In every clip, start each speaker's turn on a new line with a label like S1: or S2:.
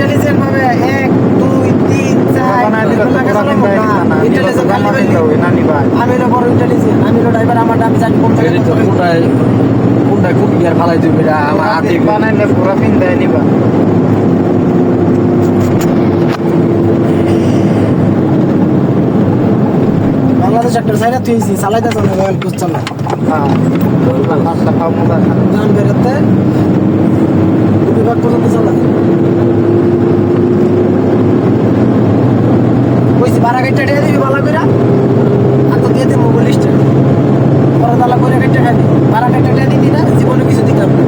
S1: Intelligent ভাবে এক দুই তিন চার আমি বড় ইন্টেলিজেন্ট আমি ড্রাইভার আমার আমি জানি কোন থেকে
S2: এটা তো
S1: কোথায়-
S2: কোনটায় কোনটায় কোন গিয়ার ফালাই দিবে এটা আমার হাতে
S3: বানাইলে পুরা পিন দেয় নিবা
S1: বাংলাদেশ একটা সাইডে তুই চালাইতে চলে গেল বুঝছ না
S3: হ্যাঁ।
S1: বেরোতে বালা কইরা আর তো দিয়ে দিবি মোবাইল স্ট্যান্ড পরে করে গাইটা খাবি বারা গাইটা দিয়ে দিবি না জীবনে কিছু দিতাম না।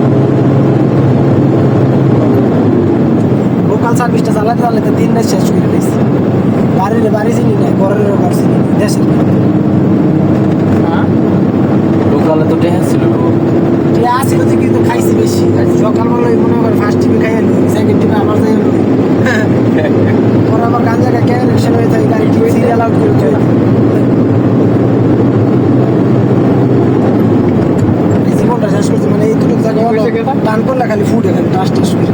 S1: লোকাল সার্ভিসটা চালাতে পারলে তো দিন রাত শেষ করে দিয়েছি। বাড়ির বাড়ি চিনি না ঘরের ঘর চিনি দেশের
S3: হ্যাঁ?
S2: লোকালে তো টেহা ছিল
S1: আসিল যে কিন্তু খাইছি বেশি। সকালবেলা মনে করে
S3: কেটা?
S1: টান করলে খালি ফুটে খালি টাস টাস করে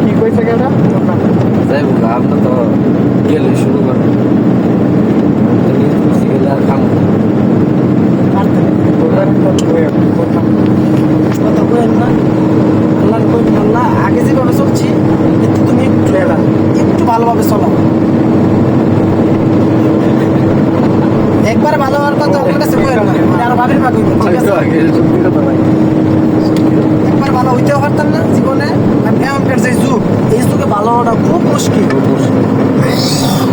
S3: কি কইছে কেটা
S2: যাই হোক আমরা তো গেলে শুরু করব। আর
S1: আগে যেভাবে চলছি একটু তুমি একটু একটু ভালোভাবে চলো একবার ভালো হওয়ার কথা আমার কাছে না। মানে ভাবির ভাগ হইবে ঠিক আছে একবার ভালো হইতেও পারতাম না জীবনে আর এখনকার যে যুগ এই যুগে ভালো হওয়াটা খুব মুশকিল।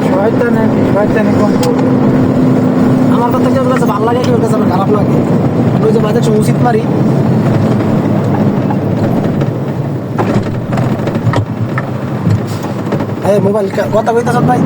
S3: শয়তানে শয়তানে কম
S1: আমার কথা কেউ কাছে ভালো লাগে কেউ কাছে আমার খারাপ লাগে? আমি ওই যে বাজার উচিত মারি। এই মোবাইল কথা কইতেছ ভাই?